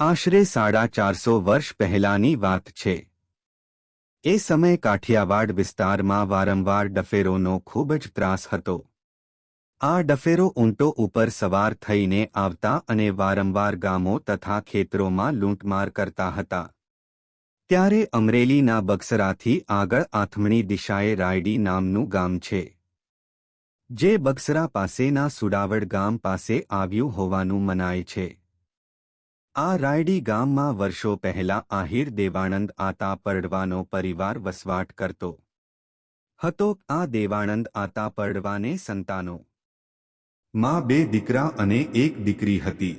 આશરે સાડા ચારસો વર્ષ પહેલાની વાત છે. એ સમયે કાઠિયાવાડ વિસ્તારમાં વારંવાર ડફેરોનો ખૂબ જ ત્રાસ હતો. આ ડફેરો ઊંટો ઉપર સવાર થઈને આવતા અને વારંવાર ગામો તથા ખેતરોમાં લૂંટમાર કરતા હતા. ત્યારે અમરેલીના બક્સરાથી આગળ આથમણી દિશાએ રાયડી નામનું ગામ છે. જે બક્સરા પાસેના સુડાવડ ગામ પાસે આવ્યું હોવાનું મનાય છે. આ રાયડી ગામમાં વર્ષો પહેલા આહિર દેવાનંદ આતા પરડવાનો પરિવાર વસવાટ કરતો. હતો આ દેવાનંદ આતા પરડવાને સંતાનો. માં બે દીકરા અને એક દીકરી હતી.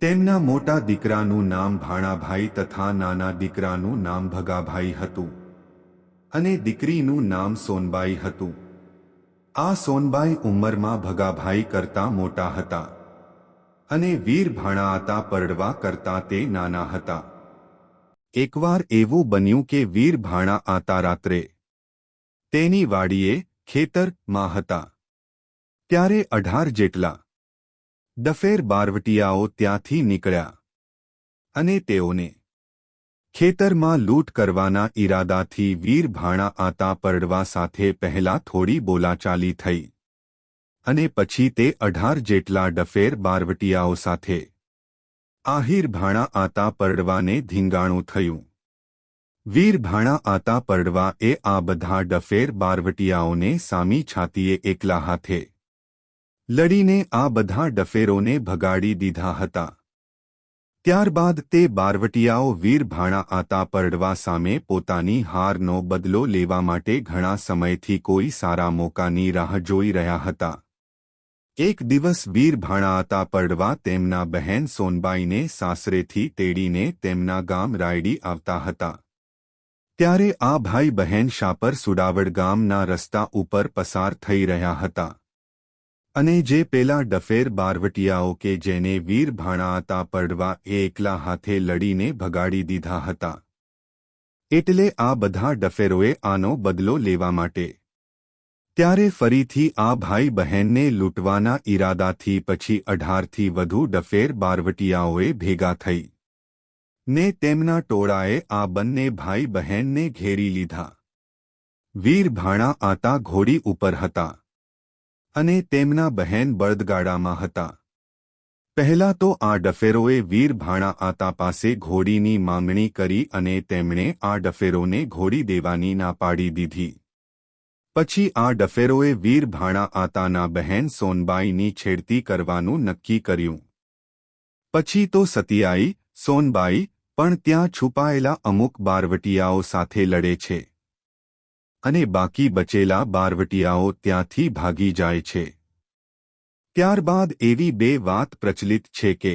તેમના મોટા દીકરાનું નામ ભાણાભાઈ તથા નાના દીકરાનું નામ ભગાભાઈ હતું. અને દીકરીનું નામ સોનબાઈ હતું. આ સોનબાઈ ઉંમરમાં ભગાભાઈ કરતા મોટા હતા. અને વીર ભાણા હતા પરડવા કરતા તે નાના હતા. એકવાર એવું બન્યું કે વીર ભાણા આતા રાત્રે તેની વાડીએ ખેતરમાં હતા. ત્યારે અઢાર જેટલા દફેર બારવટીયાઓ ત્યાંથી નીકળ્યા અને તેઓને ખેતરમાં લૂંટ કરવાના ઈરાદાથી વીર ભાણા આતા પરડવા સાથે પહેલા થોડી બોલાચાલી થઈ. અને પછી તે અઢાર જેટલા ડફેર બારવટિયાઓ સાથે આહિર ભાણા આતા પરડવાને ધીંગાણું થયું. વીર ભાણા આતા પરડવા એ આ બધા ડફેર બારવટિયાઓને સામી છાતીએ એકલા હાથે લડીને આ બધા ડફેરોને ભગાડી દીધા હતા. ત્યારબાદ તે બારવટિયાઓ વીર ભાણા આતા પરડવા સામે પોતાની હારનો બદલો લેવા માટે ઘણા સમયથી કોઈ સારા મોકાની રાહ જોઈ રહ્યા હતા. એક દિવસ વીર ભાણાતા પડવા તેમના બહેન સોનબાઈને સાસરેથી તેડીને તેમના ગામ રાયડી આવતા હતા. ત્યારે આ ભાઈ બહેન શાપર સુડાવડ ગામના રસ્તા ઉપર પસાર થઈ રહ્યા હતા. અને જે પેલા ડફેર બારવટિયાઓ કે જેને વીર ભાણાતા પડવા એ એકલા હાથે લડીને ભગાડી દીધા હતા. એટલે આ બધા ડફેરોએ આનો બદલો લેવા માટે ત્યારે ફરીથી આ ભાઈ બહેનને લૂંટવાના ઈરાદાથી પછી અઢારથી વધુ ડફેર બારવટીયાઓએ ભેગા થઈ. ને તેમના ટોળાએ આ બંને ભાઈ બહેનને ઘેરી લીધા. વીર આતા ઘોડી ઉપર હતા. અને તેમના બહેન બળદગાડામાં હતા. પહેલા તો આ ડફેરોએ વીર આતા પાસે ઘોડીની માંગણી કરી અને તેમણે આ ડફેરોને ઘોડી દેવાની ના પાડી દીધી. પછી આ ડફેરોએ વીર ભાણા આતાના બહેન સોનબાઈની છેડતી કરવાનું નક્કી કર્યું. પછી તો સતિયાઈ, સોનબાઈ પણ ત્યાં છુપાયેલા અમુક બારવટીયાઓ સાથે લડે છે. અને બાકી બચેલા બારવટીયાઓ ત્યાંથી ભાગી જાય છે. ત્યારબાદ એવી બે વાત પ્રચલિત છે કે,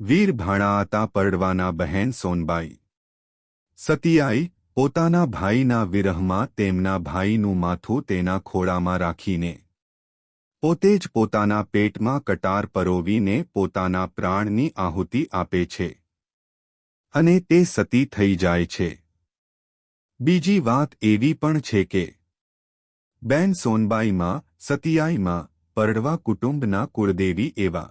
વીર ભાણા હતા પરડવાના બહેન સોનબાઈ, સતિયાઈ પોતાના ભાઈના વિરહમાં તેમના ભાઈનું માથું તેના ખોળામાં રાખીને, પોતે જ પોતાના પેટમાં કટાર પરોવીને પોતાના પ્રાણની આહુતિ આપે છે. અને તે સતી થઈ જાય છે. બીજી વાત એવી પણ છે કે, બેન સોનબાઈમાં, સતિયાઈમાં, પરડવા કુટુંબના કુળદેવી એવા